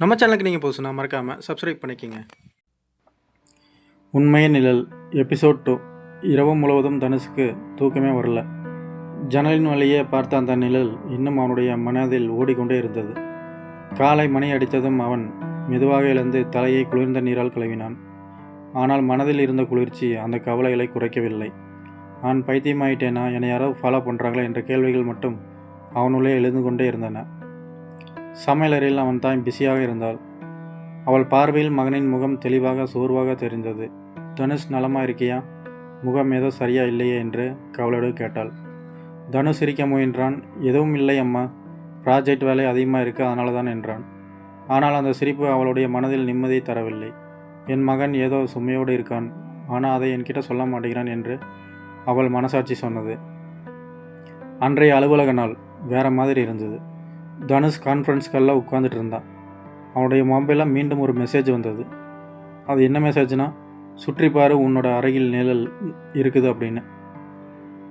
நம்ம சேனலுக்கு நீங்கள் போசுனா மறக்காமல் சப்ஸ்கிரைப் பண்ணிக்கோங்க. உண்மைய நிழல் எபிசோட் டூ இரவு முழுவதும் தனுஷுக்கு தூக்கமே வரல. ஜன்னலின் வழியே பார்த்த அந்த நிழல் இன்னும் அவனுடைய மனதில் ஓடிக்கொண்டே இருந்தது. காலை மணி அடித்ததும் அவன் மெதுவாக எழுந்து தலையை குளிர்ந்த நீரால் கழுவினான். ஆனால் மனதில் இருந்த குளிர்ச்சி அந்த கவலைகளை குறைக்கவில்லை. நான் பைத்தியமாயிட்டேனா? என்னை யாரோ ஃபாலோ பண்ணுறாங்களா என்ற கேள்விகள் மட்டும் அவனுள்ளே எழுந்து கொண்டே இருந்தன. சமையலறையில் அவன் தாய் பிஸியாக இருந்தாள். அவள் பார்வையில் மகனின் முகம் தெளிவாக சோர்வாக தெரிந்தது. தனுஷ் நலமாக இருக்கியா? முகம் ஏதோ சரியா இல்லையே என்று கவலையோடு கேட்டாள். தனுஷ் சிரிக்க முயன்றான். எதுவும் இல்லை அம்மா. ப்ராஜெக்ட் வேலை அதிகமாக இருக்கு அதனால தான் என்றான். ஆனால் அந்த சிரிப்பு அவளுடைய மனதில் நிம்மதியை தரவில்லை. என் மகன் ஏதோ சுமையோடு இருக்கான். ஆனால் அதை என்கிட்ட சொல்ல மாட்டேங்கிறான் என்று அவள் மனசாட்சி சொன்னது. அன்றைய அலுவலக நாள் வேற மாதிரி இருந்தது. தனுஷ் கான்ஃபரன்ஸ் காலில் உட்காந்துட்டு இருந்தான் அவனுடைய மொபைலில் மீண்டும் ஒரு மெசேஜ் வந்தது. அது என்ன மெசேஜ்னா சுற்றி பாரு உன்னோட அருகில் நிழல் இருக்குது அப்படின்னு.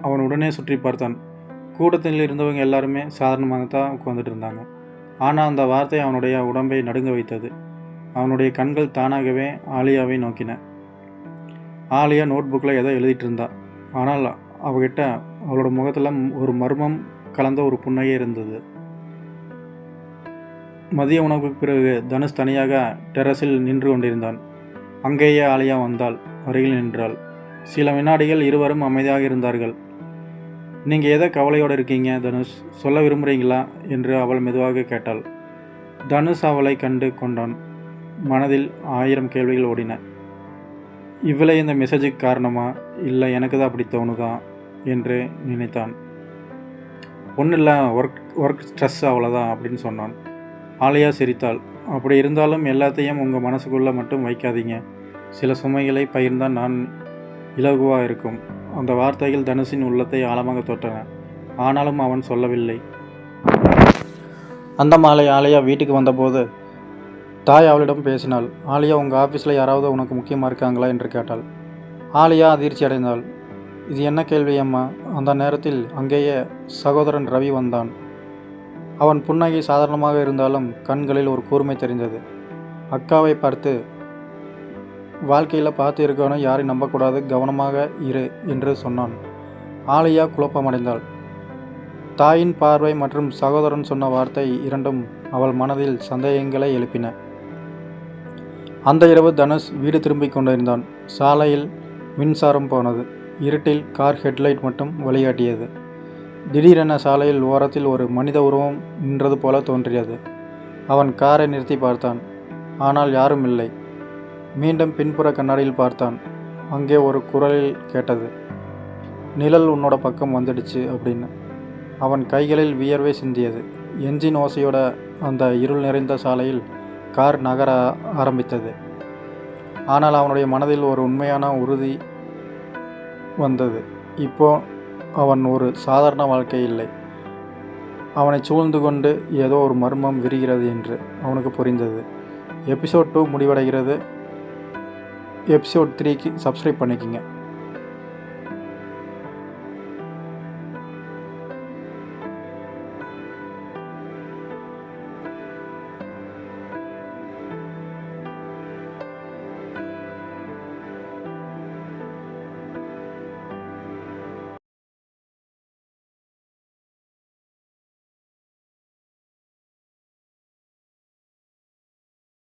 அவன் உடனே சுற்றி பார்த்தான். கூட்டத்தில் இருந்தவங்க எல்லாருமே சாதாரணமாக தான் உட்காந்துட்டு இருந்தாங்க ஆனால் அந்த வார்த்தை அவனுடைய உடம்பை நடுங்க வைத்தது. அவனுடைய கண்கள் தானாகவே ஆலியாவை நோக்கின. ஆலியா நோட் புக்கில் எதோ எழுதிட்டு இருந்தா ஆனால் அவகிட்ட அவளோட முகத்தில் ஒரு மர்மம் கலந்த ஒரு புன்னகை இருந்தது. மதிய உணவுக்கு பிறகு தனுஷ் தனியாக டெரஸில் நின்று கொண்டிருந்தான். அங்கேயே ஆலியா வந்தாள். அருகில் நின்றாள். சில வினாடிகள் இருவரும் அமைதியாக இருந்தார்கள். நீங்கள் எதை கவலையோடு இருக்கீங்க தனுஷ். சொல்ல விரும்புகிறீங்களா என்று அவள் மெதுவாக கேட்டாள். தனுஷ் அவளை கண்டு கொண்டான். மனதில் ஆயிரம் கேள்விகள் ஓடின. இவளை இந்த மெசேஜுக்கு காரணமா? இல்லை எனக்கு தான் அப்படி தோணுதா? என்று நினைத்தான். ஒன்றும் இல்லை ஒர்க் ஒர்க் ஸ்ட்ரெஸ் அவ்வளோதான் அப்படின்னு சொன்னான். ஆலையா சிரித்தாள். அப்படி இருந்தாலும் எல்லாத்தையும் உங்கள் மனசுக்குள்ளே மட்டும் வைக்காதீங்க. சில சுமைகளை பகிர்ந்தால் நான் இலகுவாக இருக்கும் அந்த வார்த்தைகள் தனுஷின் உள்ளத்தை ஆழமாக தொட்டன. ஆனாலும் அவன் சொல்லவில்லை. அந்த மாலை ஆலையா வீட்டுக்கு வந்தபோது தாய் அவளிடம் பேசினாள். ஆலியா உங்கள் ஆஃபீஸில் யாராவது உனக்கு முக்கியமாக இருக்காங்களா? என்று கேட்டாள். ஆலியா அதிர்ச்சி அடைந்தாள். இது என்ன கேள்வி அம்மா? அந்த நேரத்தில் அங்கேயே சகோதரன் ரவி வந்தான். அவன் புன்னகை சாதாரணமாக இருந்தாலும் கண்களில் ஒரு கூர்மை தெரிந்தது. அக்காவை பார்த்து வாழ்க்கையில் பார்த்து இருக்கவனும் யாரையும் நம்பக்கூடாது கவனமாக இரு என்று சொன்னான். ஆலியா குழப்பமடைந்தாள். தாயின் பார்வை மற்றும் சகோதரன் சொன்ன வார்த்தை இரண்டும் அவள் மனதில் சந்தேகங்களை எழுப்பின. அந்த இரவு தனுஷ் வீடு திரும்பிக் கொண்டிருந்தான். சாலையில் மின்சாரம் போனது. இருட்டில் கார் ஹெட்லைட் மட்டும் வழிகாட்டியது. திடீரென சாலையில் ஓரத்தில் ஒரு மனித உருவம் நின்றது போல தோன்றியது. அவன் காரை நிறுத்தி பார்த்தான். ஆனால் யாரும் இல்லை. மீண்டும் பின்புற கண்ணாடியில் பார்த்தான். அங்கே ஒரு குரலில் கேட்டது. நிழல் உன்னோட பக்கம் வந்துடுச்சு அப்படின்னு. அவன் கைகளில் வியர்வை சிந்தியது. என்ஜின் ஓசையோட அந்த இருள் நிறைந்த சாலையில் கார் நகர ஆரம்பித்தது. ஆனால் அவனுடைய மனதில் ஒரு உண்மையான உறுதி வந்தது. இப்போ அவன் ஒரு சாதாரண வாழ்க்கை இல்லை. அவனை சூழ்ந்து கொண்டு ஏதோ ஒரு மர்மம் விரிகிறது என்று அவனுக்கு புரிந்தது. எபிசோட் டூ முடிவடைகிறது. எபிசோட் த்ரீக்கு சப்ஸ்கிரைப் பண்ணிக்கிங்க.